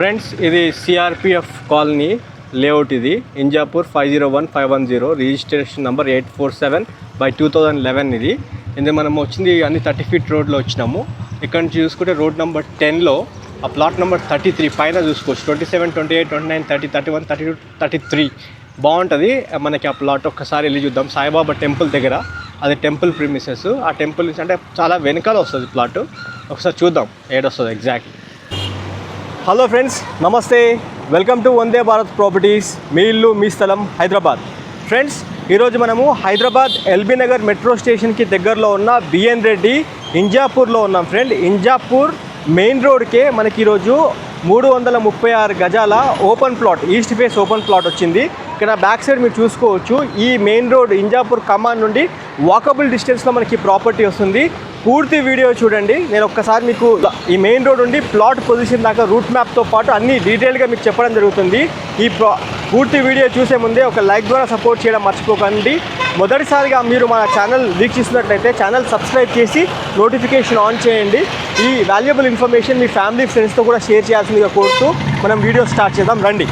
Friends ఇది CRPF colony layout ఇది. Injapur five zero one five one zero registration number eight four seven by two thousand eleven ఇది. ఇది మనం వచ్చింది అన్ని థర్టీ ఫీట్ రోడ్లో వచ్చినాము. ఇక్కడ నుంచి చూసుకుంటే రోడ్ నెంబర్ టెన్లో ఆ ప్లాట్ నెంబర్ థర్టీ త్రీ పైన చూసుకోవచ్చు. Twenty seven twenty eight twenty nine thirty thirty one thirty two thirty three బాగుంటుంది. మనకి ఆ ప్లాట్ ఒక్కసారి వెళ్ళి చూద్దాం. సాయిబాబా టెంపుల్ దగ్గర అది టెంపుల్ ప్రిమిసెస్ ఆ టెంపుల్ నుంచి అంటే చాలా వెనకాల వస్తుంది ప్లాట్. ఒకసారి చూద్దాం ఏడొస్తుంది ఎగ్జాక్ట్లీ హలో ఫ్రెండ్స్ నమస్తే welcome to Vande Bharat properties మీ ఇల్లు మీ స్థలం హైదరాబాద్. ఫ్రెండ్స్ ఈరోజు మనము హైదరాబాద్ ఎల్బీ నగర్ మెట్రో స్టేషన్కి దగ్గరలో ఉన్న బిఎన్ రెడ్డి ఇంజాపూర్లో ఉన్నాం. ఫ్రెండ్ ఇంజాపూర్ మెయిన్ రోడ్కే మనకి ఈరోజు మూడు వందల ముప్పై ఆరు గజాల open plot east face open plot వచ్చింది. ఇక్కడ బ్యాక్ సైడ్ మీరు చూసుకోవచ్చు ఈ మెయిన్ రోడ్ ఇంజాపూర్ కమాన్ నుండి వాకబుల్ డిస్టెన్స్లో మనకి ప్రాపర్టీ వస్తుంది. పూర్తి వీడియో చూడండి. నేను ఒక్కసారి మీకు ఈ మెయిన్ రోడ్ ఉండి ప్లాట్ పొజిషన్ దాకా రూట్ మ్యాప్తో పాటు అన్ని డీటెయిల్గా మీకు చెప్పడం జరుగుతుంది. ఈ పూర్తి వీడియో చూసే ముందే ఒక లైక్ ద్వారా సపోర్ట్ చేయడం మర్చిపోకండి. మొదటిసారిగా మీరు మన ఛానల్ వీక్షిస్తున్నట్లయితే ఛానల్ సబ్స్క్రైబ్ చేసి నోటిఫికేషన్ ఆన్ చేయండి. ఈ వాల్యుబుల్ ఇన్ఫర్మేషన్ మీ ఫ్యామిలీ ఫ్రెండ్స్తో కూడా షేర్ చేయాల్సిందిగా కోరుతూ మనం వీడియో స్టార్ట్ చేద్దాం. రండి.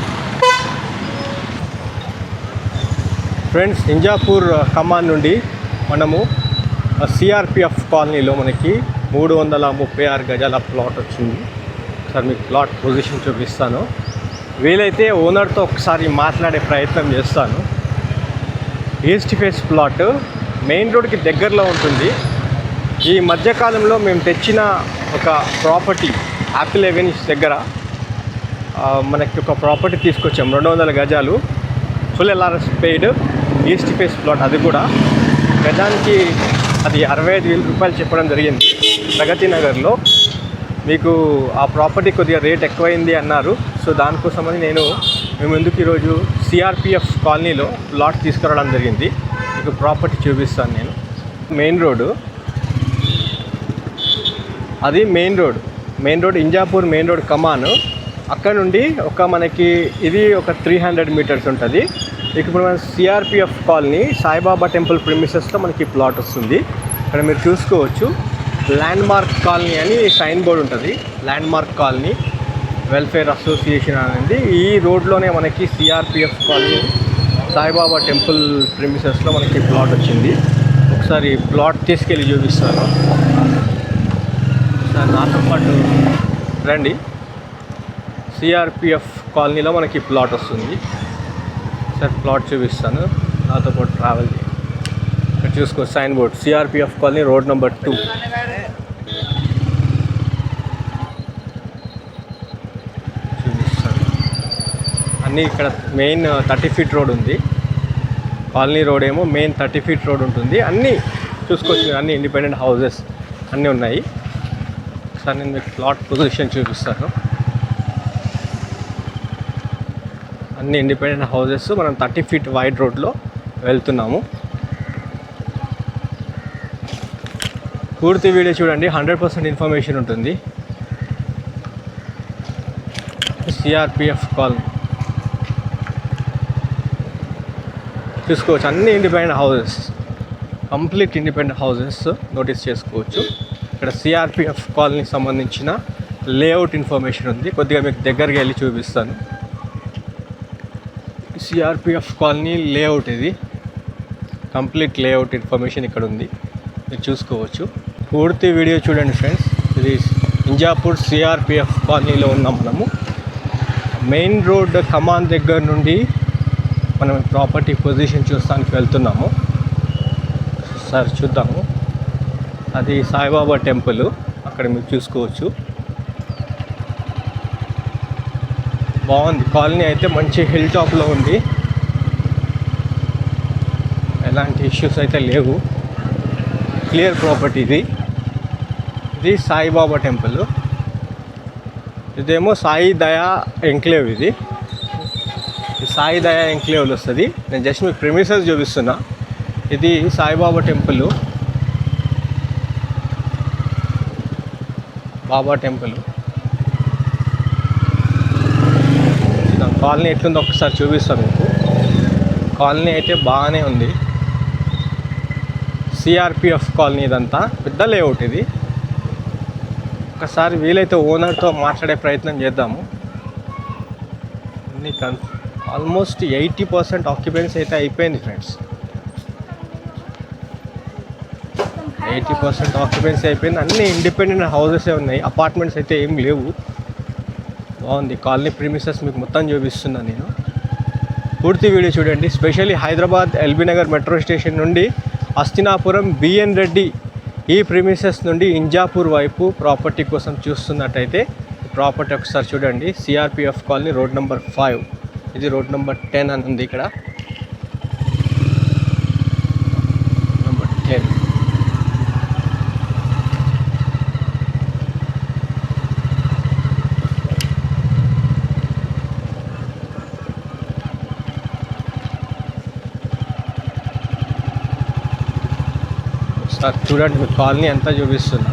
ఫ్రెండ్స్ ఇంజాపూర్ ఖమ్మాన్ నుండి మనము సిఆర్పిఎఫ్ కాలనీలో మనకి మూడు వందల ముప్పై ఆరు గజాల ప్లాట్ వచ్చింది. సార్ మీకు ప్లాట్ పొజిషన్ చూపిస్తాను. వీలైతే ఓనర్తో ఒకసారి మాట్లాడే ప్రయత్నం చేస్తాను. ఈస్ట్ ఫేస్ ప్లాట్ మెయిన్ రోడ్కి దగ్గరలో ఉంటుంది. ఈ మధ్యకాలంలో మేము తెచ్చిన ఒక ప్రాపర్టీ యాపిల్ ఎవెన్యూస్ దగ్గర మనకి ఒక ప్రాపర్టీ తీసుకొచ్చాం. రెండు వందల గజాలు full LRS paid east face plot అది కూడా. గజానికి అది అరవై ఐదు వేల రూపాయలు చెప్పడం జరిగింది. ప్రగతి నగర్లో మీకు ఆ ప్రాపర్టీ కొద్దిగా రేట్ ఎక్కువైంది అన్నారు. సో దానికోసమని నేను మేము ఎందుకు ఈరోజు సిఆర్పిఎఫ్ కాలనీలో ప్లాట్ తీసుకురావడం జరిగింది. మీకు ప్రాపర్టీ చూపిస్తాను నేను. Main road. అది main road. Main road Injapur main road కమాన్. అక్కడ నుండి ఒక మనకి ఇది ఒక త్రీ హండ్రెడ్ మీటర్స్ ఉంటుంది. ఇప్పుడు మన సిఆర్పిఎఫ్ కాలనీ సాయిబాబా టెంపుల్ ప్రిమిసెస్లో మనకి ప్లాట్ వస్తుంది. ఇక్కడ మీరు చూసుకోవచ్చు. ల్యాండ్ మార్క్ కాలనీ అని సైన్ బోర్డు ఉంటుంది. Landmark colony welfare association అనేది ఈ రోడ్లోనే మనకి సిఆర్పిఎఫ్ కాలనీ సాయిబాబా టెంపుల్ ప్రిమిసెస్లో మనకి ప్లాట్ వచ్చింది. ఒకసారి ప్లాట్ తీసుకెళ్ళి చూపిస్తాను. సార్ నాతో పాటు రండి. సిఆర్పిఎఫ్ కాలనీలో మనకి ప్లాట్ వస్తుంది. సార్ ప్లాట్ చూపిస్తాను. నాతో పాటు ట్రావెల్ చేయండి. ఇక్కడ చూసుకో sign board CRPF colony road number two. చూపిస్తాను. అన్నీ ఇక్కడ main uh, thirty feet road ఉంది. కాలనీ రోడ్ ఏమో మెయిన్ థర్టీ ఫీట్ రోడ్ ఉంటుంది. అన్నీ చూసుకోవచ్చు అన్ని ఇండిపెండెంట్ హౌసెస్ అన్నీ ఉన్నాయి. ఒకసారి నేను మీకు ప్లాట్ పొజిషన్ చూపిస్తాను. అన్ని ఇండిపెండెంట్ హౌసెస్ మనం థర్టీ ఫీట్ వైడ్ రోడ్లో వెళ్తున్నాము. పూర్తి వీడియో చూడండి హండ్రెడ్ పర్సెంట్ ఇన్ఫర్మేషన్ ఉంటుంది. సిఆర్పిఎఫ్ కాల్ చూసుకోవచ్చు అన్ని independent houses complete independent houses notice చేసుకోవచ్చు. ఇక్కడ సిఆర్పిఎఫ్ కాలనీకి సంబంధించిన లేఅవుట్ ఇన్ఫర్మేషన్ ఉంది. కొద్దిగా మీకు దగ్గరికి వెళ్ళి చూపిస్తాను. సిఆర్పిఎఫ్ కాలనీ లేఅవుట్ ఇది. కంప్లీట్ లేఅవుట్ ఇన్ఫర్మేషన్ ఇక్కడ ఉంది. మీరు చూసుకోవచ్చు. పూర్తి వీడియో చూడండి ఫ్రెండ్స్. ఇది ఇంజాపూర్ సిఆర్పిఎఫ్ కాలనీలో ఉన్నాం మనము. మెయిన్ రోడ్ కమాన్ దగ్గర నుండి మనం ప్రాపర్టీ పొజిషన్ చూస్తానికి వెళ్తున్నాము. సార్ చూద్దాము. అది సాయిబాబా టెంపుల్. అక్కడ మీరు చూసుకోవచ్చు. బాగుంది. కాలనీ అయితే మంచి హిల్ టాప్లో ఉంది. ఎలాంటి ఇష్యూస్ అయితే లేవు. క్లియర్ ప్రాపర్టీ ఇది. ఇది సాయిబాబా టెంపుల్. ఇదేమో సాయి దయా ఎంక్లేవ్ ఇది. సాయి దయా ఎంక్లేవ్లు వస్తుంది. నేను జస్ట్ మీకు ప్రిమిసెస్ చూపిస్తున్నా. ఇది Saibaba temple. Baba temple. Colony ఎట్లుందో ఒకసారి చూపిస్తాను మీకు. కాలనీ అయితే బాగానే ఉంది. సిఆర్పిఎఫ్ కాలనీ ఇదంతా. పెద్ద లేఅవుట్ ఇది. ఒకసారి వీలైతే ఓనర్తో మాట్లాడే ప్రయత్నం చేద్దాము. అన్ని కన్ ఆల్మోస్ట్ ఎయిటీ పర్సెంట్ ఆక్యుపెన్సీ అయితే అయిపోయింది ఫ్రెండ్స్ ఎయిటీ పర్సెంట్ ఆక్యుపెన్సీ అయిపోయింది. అన్ని ఇండిపెండెంట్ హౌసెస్ ఉన్నాయి. అపార్ట్మెంట్స్ అయితే ఏం లేవు. బాగుంది కాలనీ ప్రిమిసెస్ మీకు మొత్తం చూపిస్తున్నాను నేను. పూర్తి వీడియో చూడండి. Specially Hyderabad LB Nagar metro station నుండి అస్తినాపురం బిఎన్ రెడ్డి ఈ ప్రిమిసెస్ నుండి ఇంజాపూర్ వైపు ప్రాపర్టీ కోసం చూస్తున్నట్టయితే ప్రాపర్టీ ఒకసారి చూడండి. CRPF colony road number five ఇది రోడ్ నెంబర్ టెన్ అని ఉంది ఇక్కడ. నెంబర్ టెన్ చూడండి మీ కాలనీ అంతా చూపిస్తున్నా.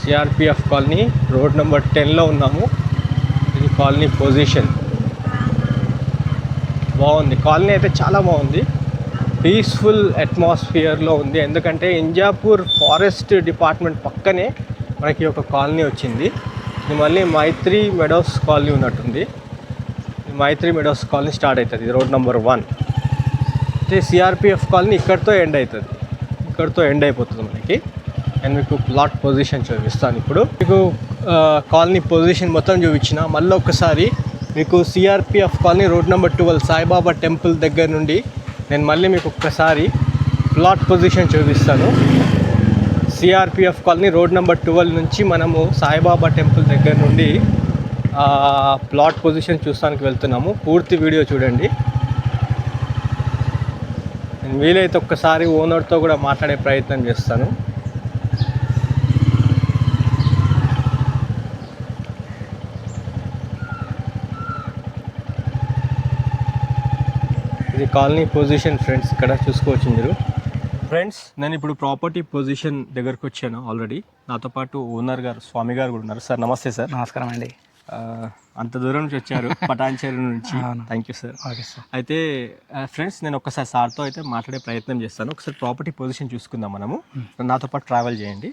సిఆర్పిఎఫ్ కాలనీ రోడ్ నెంబర్ టెన్లో ఉన్నాము. ఇది కాలనీ పొజిషన్. బాగుంది. కాలనీ అయితే చాలా బాగుంది. పీస్ఫుల్ అట్మాస్ఫియర్లో ఉంది. ఎందుకంటే ఇంజాపూర్ ఫారెస్ట్ డిపార్ట్మెంట్ పక్కనే మనకి ఒక కాలనీ వచ్చింది. ఇది మళ్ళీ మైత్రి మెడోస్ కాలనీ ఉన్నట్టుంది. మైత్రి మెడోస్ కాలనీ స్టార్ట్ అవుతుంది. Road number one. అయితే సిఆర్పిఎఫ్ కాలనీ ఇక్కడితో ఎండ్ అవుతుంది. ఇక్కడితో ఎండ్ అయిపోతుంది మనకి. నేను మీకు ప్లాట్ పొజిషన్ చూపిస్తాను ఇప్పుడు. మీకు కాలనీ పొజిషన్ మొత్తం చూపించిన. మళ్ళీ ఒకసారి మీకు CRPF colony road number twelve Saibaba temple దగ్గర నుండి నేను మళ్ళీ మీకు ఒక్కసారి ప్లాట్ పొజిషన్ చూపిస్తాను. CRPF colony road number twelve నుంచి మనము సాయిబాబా టెంపుల్ దగ్గర నుండి ప్లాట్ పొజిషన్ చూస్తానికి వెళ్తున్నాము. పూర్తి వీడియో చూడండి. నేను వీలైతే ఒక్కసారి ఓనర్తో కూడా మాట్లాడే ప్రయత్నం చేస్తాను. ఇది కాలనీ పొజిషన్ ఫ్రెండ్స్ ఇక్కడ చూసుకోవచ్చు మీరు. ఫ్రెండ్స్ నేను ఇప్పుడు ప్రాపర్టీ పొజిషన్ దగ్గరకు వచ్చాను ఆల్రెడీ. నాతో పాటు ఓనర్ గారు స్వామి గారు కూడా ఉన్నారు. సార్ నమస్తే సార్. నమస్కారం అండి. అంత దూరం నుంచి వచ్చారు పటాన్చేరు నుంచి. Thank you sir okay sir అయితే ఫ్రెండ్స్ నేను ఒకసారి సార్తో అయితే మాట్లాడే ప్రయత్నం చేస్తాను. ఒకసారి ప్రాపర్టీ పొజిషన్ చూసుకుందాం మనము. నాతో పాటు ట్రావెల్ చేయండి.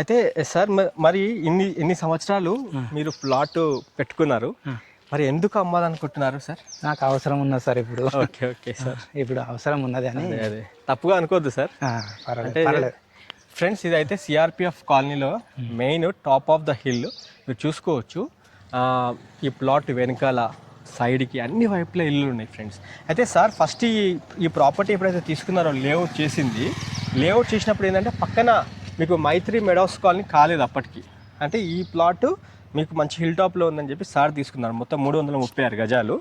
అయితే సార్ మరి ఇన్ని ఇన్ని సంవత్సరాలు మీరు ప్లాట్ పెట్టుకున్నారు. మరి ఎందుకు అమ్మాలనుకుంటున్నారు సార్ నాకు అవసరం ఉన్నది సార్ ఇప్పుడు? ఓకే ఓకే సార్ ఇప్పుడు అవసరం ఉన్నది అని అదే తప్పుగా అనుకోవద్దు సార్ పర్వాలేదు అంటే ఫ్రెండ్స్ ఇదైతే సిఆర్పిఎఫ్ కాలనీలో main top of the hill మీరు చూసుకోవచ్చు. ఈ ప్లాట్ వెనకాల సైడ్కి అన్ని వైపులా ఇల్లు ఉన్నాయి ఫ్రెండ్స్. అయితే సార్ ఫస్ట్ ఈ ఈ ప్రాపర్టీ ఎప్పుడైతే తీసుకున్నారో లేఅవుట్ చేసింది లేఅవుట్ చేసినప్పుడు ఏంటంటే పక్కన మీకు మైత్రి మెడౌస్ కాలనీ కాలేదు అప్పటికి. అంటే ఈ ప్లాట్ మీకు మంచి హిల్ టాప్లో ఉందని చెప్పి సార్ తీసుకున్నారు. మొత్తం మూడు వందల ముప్పై ఆరు గజాలు.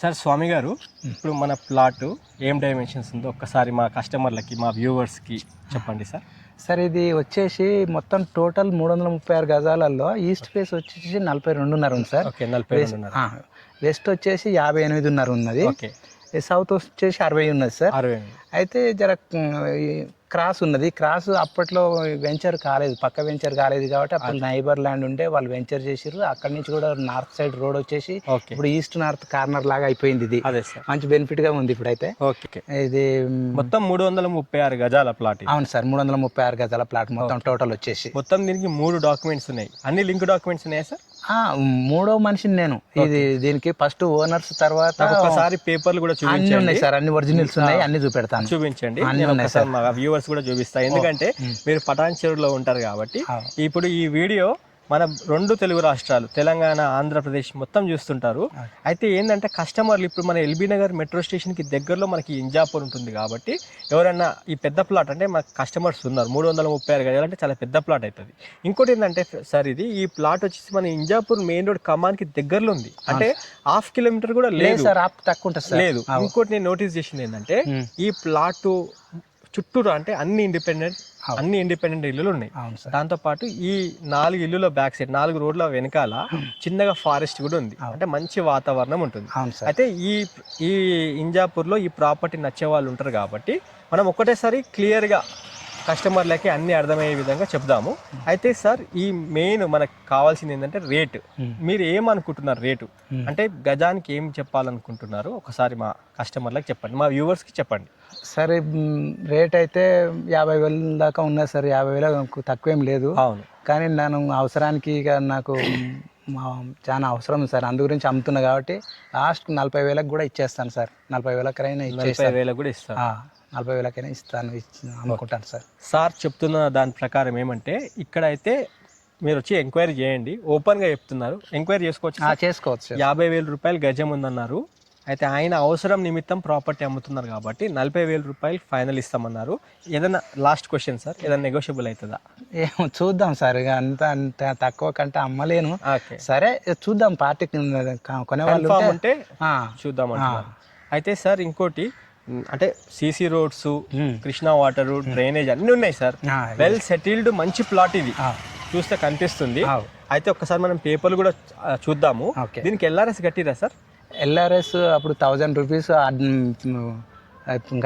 సార్ స్వామి గారు ఇప్పుడు మన ప్లాట్ ఏం డైమెన్షన్స్ ఉందో ఒక్కసారి మా కస్టమర్లకి మా వ్యూవర్స్కి చెప్పండి సార్. సార్ ఇది వచ్చేసి మొత్తం టోటల్ మూడు వందల ముప్పై ఆరు గజాలలో ఈస్ట్ ఫేస్ వచ్చేసి నలభై రెండున్నర ఉంది సార్. వెస్ట్ వచ్చేసి యాభై ఎనిమిదిన్నర ఉన్నది. సౌత్ వచ్చేసి అరవై ఉన్నది సార్. అరవై అయితే జర క్రాస్ ఉన్నది. క్రాస్ అప్పట్లో వెంచర్ కాలేదు. పక్క వెంచర్ కాలేదు కాబట్టి అప్పుడు నైబర్ ల్యాండ్ ఉంటే వాళ్ళు వెంచర్ చేసిర్రు. అక్కడి నుంచి కూడా నార్త్ సైడ్ రోడ్ వచ్చేసి ఓకే. ఇప్పుడు ఈస్ట్ నార్త్ కార్నర్ లాగా అయిపోయింది ఇది. అదే సార్. మంచి బెనిఫిట్గా ఉంది ఇప్పుడైతే. ఓకే. ఇది మొత్తం మూడు వందల ముప్పై ఆరు గజాల ప్లాట్. అవును సార్. మూడు వందల ముప్పై ఆరు గజాల ప్లాట్ మొత్తం టోటల్ వచ్చేసి. మొత్తం దీనికి మూడు డాక్యుమెంట్స్ ఉన్నాయి. అన్ని లింక్ డాక్యుమెంట్స్ ఉన్నాయా సార్? మూడో మనిషిని నేను. ఇది దీనికి ఫస్ట్ ఓనర్స్ తర్వాత ఒకసారి పేపర్లు కూడా అన్ని ఉన్నాయి సార్ అన్ని ఒరిజినల్స్ ఉన్నాయి అన్ని చూపెడతాను. చూపించండి. అన్ని నేను ఉన్నాయి ఒకసారి మా వ్యూవర్స్ కూడా చూపిస్తాను ఎందుకంటే మీరు పటాన్ చెరువులో ఉంటారు కాబట్టి. ఇప్పుడు ఈ వీడియో మన రెండు తెలుగు రాష్ట్రాలు తెలంగాణ ఆంధ్రప్రదేశ్ మొత్తం చూస్తుంటారు. అయితే ఏంటంటే కస్టమర్లు ఇప్పుడు మన ఎల్బీ నగర్ మెట్రో స్టేషన్కి దగ్గరలో మనకి ఇంజాపూర్ ఉంటుంది కాబట్టి ఎవరైనా ఈ పెద్ద ప్లాట్ అంటే మన కస్టమర్స్ ఉన్నారు. మూడు వందల ముప్పై ఆరు చాలా పెద్ద ప్లాట్ అవుతుంది ఇంకోటి ఏంటంటే సార్ ఇది ఈ ప్లాట్ వచ్చేసి మన ఇంజాపూర్ మెయిన్ రోడ్ ఖమ్మానికి దగ్గరలో ఉంది. అంటే హాఫ్ కిలోమీటర్ కూడా లేదు సార్ ఆప్ తక్కువ ఉంటుంది లేదు. ఇంకోటి నేను నోటీస్ చేసింది ఏంటంటే. ఈ ప్లాట్ చుట్టూరు అంటే అన్ని ఇండిపెండెంట్ అన్ని ఇండిపెండెంట్ ఇల్లులు ఉన్నాయి. దాంతో పాటు ఈ నాలుగు ఇల్లుల బ్యాక్ సైడ్ నాలుగు రోడ్ల వెనకాల చిన్నగా ఫారెస్ట్ కూడా ఉంది. అంటే మంచి వాతావరణం ఉంటుంది. అయితే ఈ ఈ ఇంజాపూర్లో ఈ ప్రాపర్టీ నచ్చే వాళ్ళు ఉంటారు కాబట్టి మనం ఒకటేసారి క్లియర్గా కస్టమర్లకి అన్ని అర్థమయ్యే విధంగా చెప్దాము. అయితే సార్ ఈ మెయిన్ మనకు కావాల్సింది ఏంటంటే రేటు. Hmm. మీరు ఏమనుకుంటున్నారు రేటు? Hmm. అంటే గజానికి ఏం చెప్పాలనుకుంటున్నారు? ఒకసారి మా కస్టమర్లకు చెప్పండి మా వ్యూవర్స్కి చెప్పండి. సరే రేట్ అయితే యాభై వేల దాకా ఉన్నది సార్ యాభై వేల తక్కువేం లేదు. అవును. కానీ నేను అవసరానికి ఇక నాకు మా చాలా అవసరం ఉంది సార్. అందు గురించి అమ్ముతున్నా కాబట్టి లాస్ట్ నలభై వేలకు కూడా ఇచ్చేస్తాను సార్. నలభై వేలకైనా ఇచ్చేస్తాను. వేలకు కూడా ఇస్తారు ఆ, నలభై వేలకైనా ఇస్తాను అమ్ముకుంటాను సార్. సార్ చెప్తున్న దాని ప్రకారం ఏమంటే ఇక్కడ అయితే మీరు వచ్చి ఎంక్వైరీ చేయండి. ఓపెన్గా చెప్తున్నారు. ఎంక్వైరీ చేసుకోవచ్చు ఆ, చేసుకోవచ్చు. యాభై వేల రూపాయలు గజం ఉందన్నారు. అయితే ఆయన అవసరం నిమిత్తం ప్రాపర్టీ అమ్ముతున్నారు కాబట్టి నలభై వేల రూపాయలు ఫైనల్ ఇస్తామన్నారు. ఏదైనా లాస్ట్ క్వశ్చన్ సార్? ఏదైనా నెగోషియబుల్ అవుతుందా? ఏమో చూద్దాం సార్. ఇక అంత అంత తక్కువ కంటే అమ్మలేను. ఓకే. సరే చూద్దాం పార్టీ కొనేవాళ్ళు ఉంటే చూద్దాం అయితే సార్ ఇంకోటి అంటే CC roads. Krishna water drainage అన్నీ ఉన్నాయి సార్. వెల్ సెటిల్డ్ మంచి ప్లాట్ ఇది. చూస్తే కనిపిస్తుంది. అయితే ఒక్కసారి మనం పేపర్లు కూడా చూద్దాము. దీనికి ఎల్ఆర్ఎస్ కట్టిరా సార్? ఎల్ఆర్ఎస్ అప్పుడు థౌజండ్ రూపీస్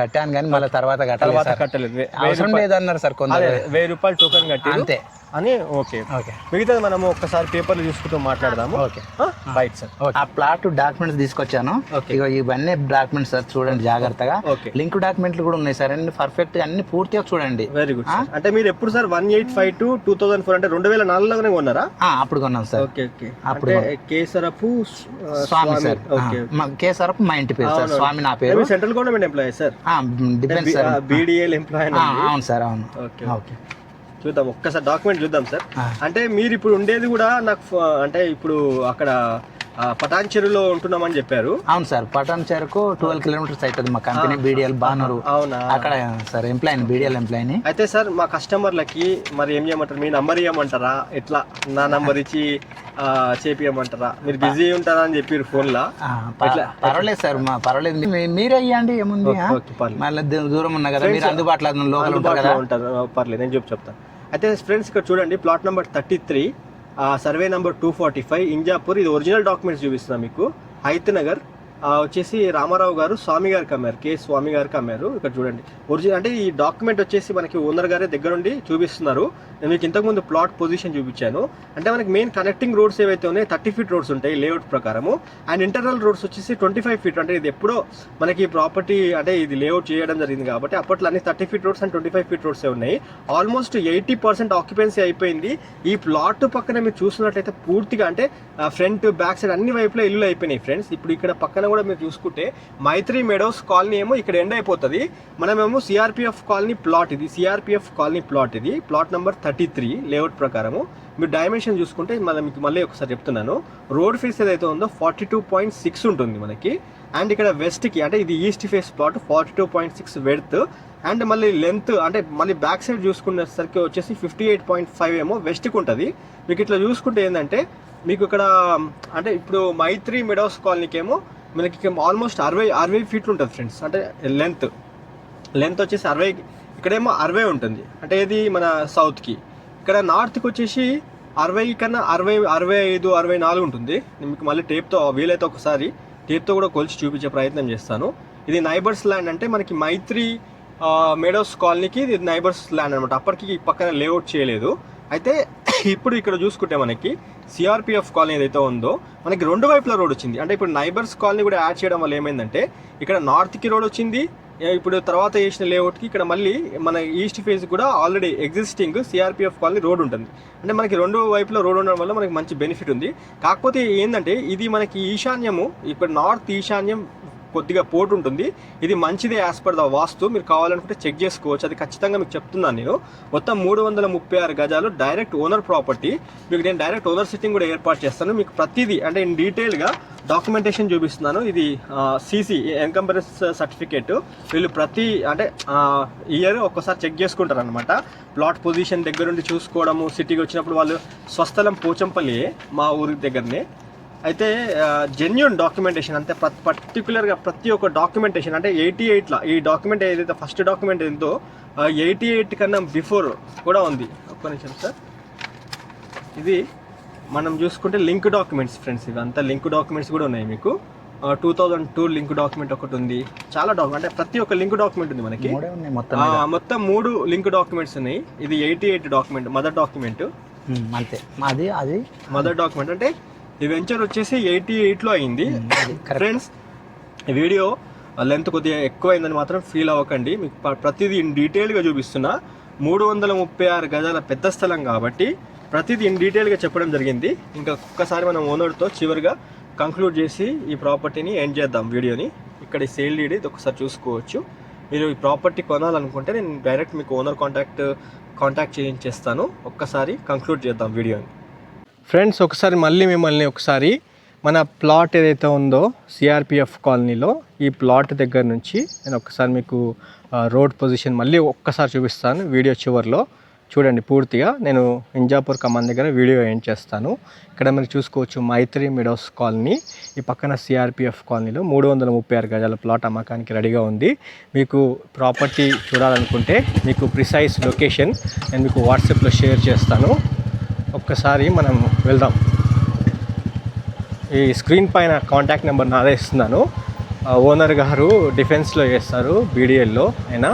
కట్టాను కానీ మళ్ళీ తర్వాత కట్టాలి కట్టలేదు. అవసరం లేదన్నారు సార్ కొందరు. అదే వెయ్యి రూపాయలు టోకెన్ కట్టి అంతే. అని ఓకే. ఓకే. మిగతాది మనము ఒక్కసారి పేపర్లు చూసుకుంటూ మాట్లాడదాము. ఓకే. Right sir. ఆ ప్లాట్ డాక్యుమెంట్స్ తీసుకొచ్చాను. ఓకే. ఇగో ఇవన్నీ డాక్యుమెంట్స్ సార్ చూడండి జాగ్రత్తగా. ఓకే. లింక్ డాక్యుమెంట్లు కూడా ఉన్నాయి సార్. అన్ని పర్ఫెక్ట్ అన్ని పూర్తిగా చూడండి. వెరీ గుడ్ అంటే మీరు ఎప్పుడు sir one eight five two two thousand four అంటే రెండు వేల నాలుగులోనే కొన్నారా? ఆ, అప్పుడు కొన్నాం సార్. Okay okay. అప్పుడు కేసరపు స్వామి సార్. ఓకే కేసరప్ మా ఇంటి పేరు సార్. స్వామి నా పేరు. Central government employee sir? Depend sir. BDL employee అవును సార్ అవును. ఓకే. ఓకే. చూద్దాం ఒక్కసారి డాక్యుమెంట్ చూద్దాం సార్. అంటే మీరు ఇప్పుడు ఉండేది కూడా నాకు అంటే ఇప్పుడు అక్కడ పటాన్ చెరువులో ఉంటున్నామని చెప్పారు. అవును సార్ పటాన్ చెరకు ట్వెల్వ్ కిలోమీటర్స్ అవుతుంది మా కంపెనీ బీడిఎల్ బానూరు. అవునా? అక్కడ సార్ ఎంప్లాయీని బీడిఎల్ ఎంప్లాయీని అయితే సార్ మా కస్టమర్లకి మరి ఏం చేయమంటారు? మీ నంబర్ ఇవ్వమంటారా? ఎట్లా? నా నంబర్ ఇచ్చి చేపియమంటారా? మీరు బిజీ ఉంటారా అని చెప్పారు ఫోన్లో? పర్వాలేదు సార్ మా పర్వాలేదు. మీరే ఇవ్వండి ఏముంది మళ్ళీ దూరం ఉన్నా కదా మీరు అందుబాటులో లోకల్ ఉంటారు కదా. పర్లేదు నేను చెప్పు చెప్తాను అయితే ఫ్రెండ్స్ ఇక్కడ చూడండి plot number thirty three survey number two forty five Injapur ఇది ఒరిజినల్ డాక్యుమెంట్స్ చూపిస్తున్నా మీకు. హైత్ నగర్ వచ్చేసి రామారావు గారు స్వామి గారికి అమ్మారు కే స్వామి గారికి అమ్మారు ఇక్కడ చూడండి. ఒరిజినల్ అంటే ఈ డాక్యుమెంట్ వచ్చేసి మనకి ఓనర్ గారే దగ్గరుండి చూపిస్తున్నారు. నేను మీకు ఇంతకుముందు ప్లాట్ పొజిషన్ చూపించాను. అంటే మనకి మెయిన్ కనెక్టింగ్ రోడ్స్ ఏవైతే ఉన్నాయో థర్టీ ఫీట్ రోడ్స్ ఉంటాయి లేఅవుట్ ప్రకారము. అండ్ ఇంటర్నల్ రోడ్స్ వచ్చేసి ట్వంటీ ఫైవ్ ఫీట్ అంటే ఇది ఎప్పుడో మనకి ప్రాపర్టీ అంటే ఇది లేఅవుట్ చేయడం జరిగింది కాబట్టి అప్పట్లో అన్ని thirty feet roads and twenty five feet roads ఉన్నాయి. ఆల్మోస్ట్ ఎయిటీ పర్సెంట్ ఆక్యుపెన్సీ అయిపోయింది. ఈ ప్లాట్ పక్కన మీరు చూసినట్లయితే పూర్తిగా అంటే ఫ్రంట్ బ్యాక్ సైడ్ అన్ని వైపులా ఇల్లు అయిపోయినాయి ఫ్రెండ్స్ ఇప్పుడు ఇక్కడ పక్కన కూడా మీరు చూసుకుంటే మైత్రి మెడోస్ కాలనీ ఏమో ఇక్కడ ఎండ్ అయిపోతుంది. మనమేమో సిఆర్పిఎఫ్ కాలనీ ప్లాట్ ఇది. సిఆర్పిఎఫ్ కాలనీ ప్లాట్ ఇది. Plot number thirty three layout ప్రకారము. మీరు డైమెన్షన్ చూసుకుంటే మళ్ళీ మీకు మళ్ళీ ఒకసారి చెప్తున్నాను. రోడ్ ఫేస్ ఏదైతే ఉందో ఫార్టీ టూ పాయింట్ సిక్స్ ఉంటుంది మనకి. అండ్ ఇక్కడ వెస్ట్కి అంటే ఇది east face plot forty two point six width and మళ్ళీ లెంత్ అంటే మళ్ళీ బ్యాక్ సైడ్ చూసుకునేసరికి వచ్చేసి ఫిఫ్టీ ఎయిట్ పాయింట్ ఫైవ్ ఏమో వెస్ట్కి ఉంటుంది. మీకు ఇట్లా చూసుకుంటే ఏంటంటే మీకు ఇక్కడ అంటే ఇప్పుడు మైత్రి మిడోస్ కాలనీకి ఏమో మనకి ఆల్మోస్ట్ అరవై అరవై ఫీట్లు ఉంటుంది ఫ్రెండ్స్ అంటే లెంత్ లెంత్ వచ్చేసి అరవై ఇక్కడేమో అరవై ఉంటుంది. అంటే ఇది మన సౌత్కి ఇక్కడ నార్త్కి వచ్చేసి అరవై కన్నా అరవై అరవై ఐదు అరవై నాలుగు ఉంటుంది. నేను మీకు మళ్ళీ టేప్తో వీలైతే ఒకసారి టేప్తో కూడా కొలిచి చూపించే ప్రయత్నం చేస్తాను. ఇది నైబర్స్ ల్యాండ్ అంటే మనకి మైత్రి మేడోస్ కాలనీకి ఇది నైబర్స్ ల్యాండ్ అనమాట అప్పటికి పక్కన లేఅవుట్ చేయలేదు. అయితే ఇప్పుడు ఇక్కడ చూసుకుంటే మనకి సిఆర్పిఎఫ్ కాలనీ ఏదైతే ఉందో మనకి రెండు వైపుల రోడ్ వచ్చింది. అంటే ఇప్పుడు నైబర్స్ కాలనీ కూడా యాడ్ చేయడం వల్ల ఏమైందంటే ఇక్కడ నార్త్కి రోడ్ వచ్చింది. ఇప్పుడు తర్వాత చేసిన లేఅవుట్కి ఇక్కడ మళ్ళీ మన ఈస్ట్ ఫేస్ కూడా already existing CRPF colony road ఉంటుంది. అంటే మనకి రెండు వైపులో రోడ్ ఉండడం వల్ల మనకి మంచి బెనిఫిట్ ఉంది. కాకపోతే ఏంటంటే ఇది మనకి ఈశాన్యము ఇప్పుడు నార్త్ ఈశాన్యం కొద్దిగా పోటు ఉంటుంది. ఇది మంచిదే యాజ్ పర్ ద వాస్తు. మీరు కావాలనుకుంటే చెక్ చేసుకోవచ్చు. అది ఖచ్చితంగా మీకు చెప్తున్నాను నేను. మొత్తం మూడు వందల ముప్పై ఆరు గజాలు డైరెక్ట్ ఓనర్ ప్రాపర్టీ మీకు నేను డైరెక్ట్ ఓనర్ సిట్టింగ్ కూడా ఏర్పాటు చేస్తాను. మీకు ప్రతిదీ అంటే ఇన్ డీటెయిల్గా డాక్యుమెంటేషన్ చూపిస్తున్నాను. ఇది సీసీ ఎన్కంపరెన్స్ సర్టిఫికేట్ వీళ్ళు ప్రతి అంటే ఇయర్ ఒక్కసారి చెక్ చేసుకుంటారు అనమాట ప్లాట్ పొజిషన్ దగ్గర నుండి చూసుకోవడము సిటీకి వచ్చినప్పుడు వాళ్ళు స్వస్థలం పోచంపల్లి మా ఊరి దగ్గరనే. అయితే జెన్యున్ డాక్యుమెంటేషన్ అంటే పర్టికులర్గా ప్రతి ఒక్క డాక్యుమెంటేషన్ అంటే ఎయిటీ ఎయిట్లో ఈ డాక్యుమెంట్ ఏదైతే ఫస్ట్ డాక్యుమెంట్ ఏందో ఎయిటీ ఎయిట్ కన్నా బిఫోర్ కూడా ఉంది. ఒక్క నిమిషం సార్ ఇది మనం చూసుకుంటే లింక్ డాక్యుమెంట్స్ ఫ్రెండ్స్ ఇవంతా లింక్ డాక్యుమెంట్స్ కూడా ఉన్నాయి మీకు. Two thousand two link document ఒకటి ఉంది. చాలా డాక్యుమెంట్ అంటే ప్రతి ఒక్క లింక్ డాక్యుమెంట్ ఉంది మనకి. మొత్తం మూడు లింక్ డాక్యుమెంట్స్ ఉన్నాయి. ఇది eighty eight document mother document అంతే. అది అది. మదర్ డాక్యుమెంట్ అంటే ఈ వెంచర్ వచ్చేసి ఎయిటీ ఎయిట్లో అయింది. ఫ్రెండ్స్ ఈ వీడియో లెంత్ కొద్దిగా ఎక్కువ అయిందని మాత్రం ఫీల్ అవ్వకండి. మీకు ప్రతిదీ డీటెయిల్గా చూపిస్తున్నా. మూడు వందల ముప్పై ఆరు గజాల పెద్ద స్థలం కాబట్టి ప్రతిదీ ఇన్ డీటెయిల్గా చెప్పడం జరిగింది. ఇంకా ఒక్కసారి మనం ఓనర్తో చివరిగా కంక్లూడ్ చేసి ఈ ప్రాపర్టీని ఎండ్ చేద్దాం వీడియోని. ఇక్కడ ఈ సేల్ డీడ్ ఇది ఒకసారి చూసుకోవచ్చు. మీరు ఈ ప్రాపర్టీ కొనాలనుకుంటే నేను డైరెక్ట్ మీకు ఓనర్ కాంటాక్ట్ కాంటాక్ట్ చేయించేస్తాను. ఒక్కసారి కంక్లూడ్ చేద్దాం వీడియోని. ఫ్రెండ్స్ ఒకసారి మళ్ళీ మిమ్మల్ని ఒకసారి మన ప్లాట్ ఏదైతే ఉందో సిఆర్పిఎఫ్ కాలనీలో ఈ ప్లాట్ దగ్గర నుంచి నేను ఒకసారి మీకు రోడ్ పొజిషన్ మళ్ళీ ఒక్కసారి చూపిస్తాను. వీడియో చివరిలో చూడండి పూర్తిగా. నేను ఇంజాపూర్ కమాన్ దగ్గర వీడియో ఎండ్ చేస్తాను. ఇక్కడ మీరు చూసుకోవచ్చు మైత్రి మిడోస్ కాలనీ. ఈ పక్కన సిఆర్పిఎఫ్ కాలనీలో మూడు వందల ముప్పై ఆరు గజాల ప్లాట్ అమ్మకానికి రెడీగా ఉంది. మీకు ప్రాపర్టీ చూడాలనుకుంటే మీకు ప్రిసైజ్ లొకేషన్ నేను మీకు వాట్సాప్లో షేర్ చేస్తాను. ఒక్కసారి మనం వెళ్దాం. ఈ స్క్రీన్ పైన కాంటాక్ట్ నెంబర్ నాదే ఇస్తున్నాను. ఓనర్ గారు డిఫెన్స్లో చేస్తారు బీడిఎల్లో ఆయన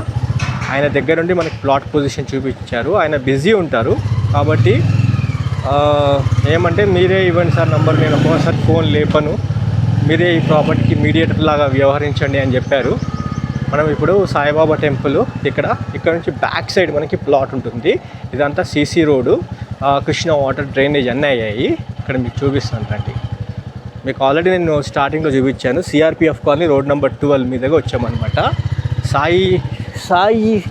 ఆయన దగ్గర నుండి మనకి ప్లాట్ పొజిషన్ చూపించారు. ఆయన బిజీ ఉంటారు. కాబట్టి ఏమంటే మీరే ఇవ్వండి సార్ నంబర్ నేను ఒక్కోసారి ఫోన్ లేపను. మీరే ఈ ప్రాపర్టీకి మీడియేటర్ లాగా వ్యవహరించండి అని చెప్పారు. మనం ఇప్పుడు సాయిబాబా టెంపుల్ ఇక్కడ ఇక్కడ నుంచి బ్యాక్ సైడ్ మనకి ప్లాట్ ఉంటుంది. ఇదంతా CC road. Krishna water drainage అన్నీ అయ్యాయి. ఇక్కడ మీకు చూపిస్తాను రండి. మీకు ఆల్రెడీ నేను స్టార్టింగ్లో చూపించాను. CRPF colony road number twelve మీదగా వచ్చామన్నమాట. సాయి సాయి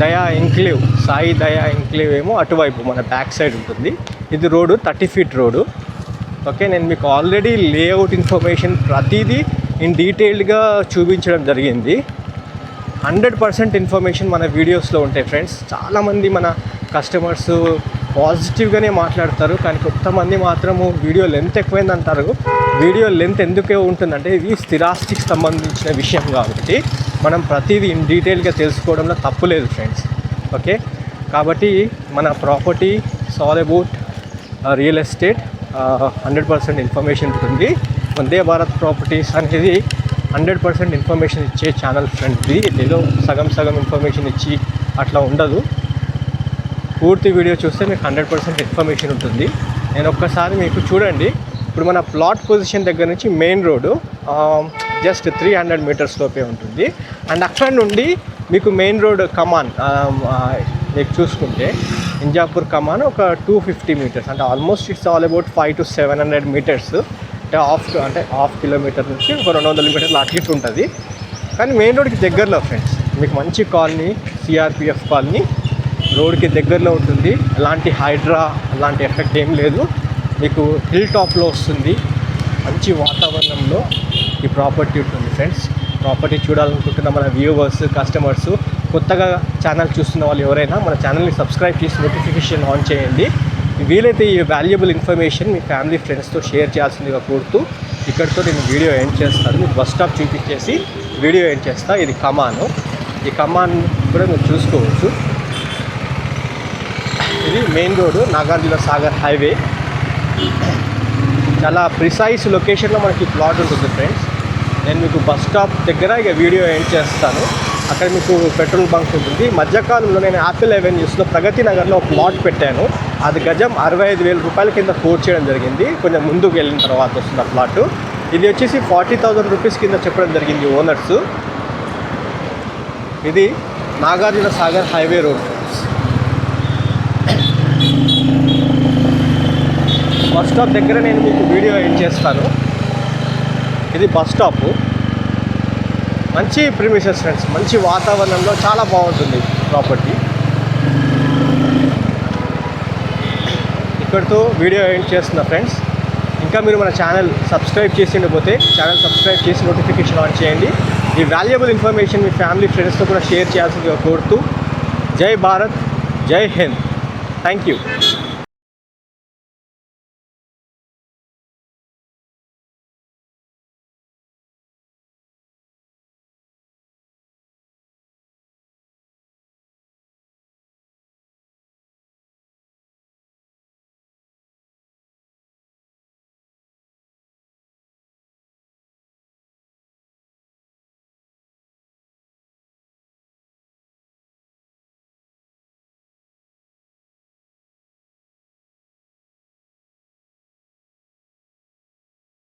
దయా ఎంక్లేవ్ సాయి దయా ఎంక్లేవ్ ఏమో అటువైపు మన బ్యాక్ సైడ్ ఉంటుంది. ఇది road thirty feet road. Okay నేను మీకు ఆల్రెడీ లేఅవుట్ ఇన్ఫర్మేషన్ ప్రతిదీ ఇన్ డీటెయిల్డ్గా చూపించడం జరిగింది. హండ్రెడ్ పర్సెంట్ ఇన్ఫర్మేషన్ మన వీడియోస్లో ఉంటాయి ఫ్రెండ్స్. చాలామంది మన కస్టమర్స్ పాజిటివ్గానే మాట్లాడతారు కానీ కొంతమంది మాత్రము వీడియో లెంత్ ఎక్కువైంది అంటారు వీడియో లెంత్ ఎందుకే ఉంటుందంటే ఇది స్థిరాస్తికి సంబంధించిన విషయం కాబట్టి మనం ప్రతిదీ ఇన్ డీటెయిల్గా తెలుసుకోవడంలో తప్పు లేదు ఫ్రెండ్స్. ఓకే? కాబట్టి మన property all about real estate hundred percent information ఉంటుంది. వందే భారత్ ప్రాపర్టీస్ అనేది హండ్రెడ్ పర్సెంట్ ఇన్ఫర్మేషన్ ఇచ్చే ఛానల్ ఫ్రెండ్ ఇది ఏదో సగం సగం ఇన్ఫర్మేషన్ ఇచ్చి అట్లా ఉండదు. పూర్తి వీడియో చూస్తే మీకు హండ్రెడ్ పర్సెంట్ ఇన్ఫర్మేషన్ ఉంటుంది. నేను ఒక్కసారి మీకు చూడండి. ఇప్పుడు మన ప్లాట్ పొజిషన్ దగ్గర నుంచి main road just three hundred metres లోపే ఉంటుంది. అండ్ అక్కడ నుండి మీకు మెయిన్ రోడ్ కమాన్ మీకు చూసుకుంటే ఇంజాపూర్ కమాన్ ఒక టూ ఫిఫ్టీ మీటర్స్. అంటే almost it's all about five to seven hundred metres. అంటే హాఫ్ అంటే హాఫ్ కిలోమీటర్ నుంచి ఒక రెండు వందల మీటర్లు అటు ఉంటుంది. కానీ మెయిన్ రోడ్కి దగ్గరలో ఫ్రెండ్స్ మీకు మంచి కాలనీ సిఆర్పిఎఫ్ కాలనీ రోడ్కి దగ్గరలో ఉంటుంది. ఎలాంటి హైడ్రా అలాంటి ఎఫెక్ట్ ఏం లేదు. మీకు హిల్ టాప్లో వస్తుంది. మంచి వాతావరణంలో ఈ ప్రాపర్టీ ఉంటుంది ఫ్రెండ్స్ ప్రాపర్టీ చూడాలనుకుంటున్న మన వ్యూవర్స్ కస్టమర్స్ కొత్తగా ఛానల్ చూస్తున్న వాళ్ళు ఎవరైనా మన ఛానల్ని సబ్స్క్రైబ్ చేసి నోటిఫికేషన్ ఆన్ చేయండి. వీలైతే ఈ వాల్యుబుల్ ఇన్ఫర్మేషన్ మీ ఫ్యామిలీ ఫ్రెండ్స్తో షేర్ చేయాల్సిందిగా కోరుతూ ఇక్కడితో నేను వీడియో ఎండ్ చేస్తాను. మీకు బస్ స్టాప్ చూపించేసి వీడియో ఎండ్ చేస్తా. ఇది కమాను. ఈ కమాన్ కూడా మీరు చూసుకోవచ్చు. ఇది main road Nagarjuna Sagar highway చాలా ప్రిసైజ్ లొకేషన్లో మనకి ప్లాట్ ఉంటుంది ఫ్రెండ్స్ నేను మీకు బస్ స్టాప్ దగ్గర ఇక వీడియో ఎండ్ చేస్తాను. అక్కడ మీకు పెట్రోల్ బంక్ ఉంటుంది. మధ్యకాలంలో నేను యాపిల్ అవెన్యూస్లో ప్రగతి నగర్లో ఒక ప్లాట్ పెట్టాను. అది గజం అరవై ఐదు వేల రూపాయల కింద కోట్ చేయడం జరిగింది. కొంచెం ముందుకు వెళ్ళిన తర్వాత వస్తున్న ప్లాట్ ఇది వచ్చేసి ఫార్టీ థౌజండ్ రూపీస్ కింద చెప్పడం జరిగింది ఓనర్స్ ఇది Nagarjuna Sagar highway road. Bus stop దగ్గర నేను మీకు వీడియో ఏం చేస్తాను. ఇది బస్ స్టాప్. మంచి ప్రిమిషన్స్ ఫ్రెండ్స్ మంచి వాతావరణంలో చాలా బాగుంటుంది ప్రాపర్టీ ఇక్కడితో వీడియో ఎండ్ చేస్తున్నా ఫ్రెండ్స్. ఇంకా మీరు మన ఛానల్ సబ్స్క్రైబ్ చేసి ఉండకపోతే ఛానల్ సబ్స్క్రైబ్ చేసి నోటిఫికేషన్ ఆన్ చేయండి. ఈ వాల్యుబుల్ ఇన్ఫర్మేషన్ మీ ఫ్యామిలీ ఫ్రెండ్స్తో కూడా షేర్ చేయాల్సిందిగా కోరుతూ జై భారత్ జై హింద్. Thank you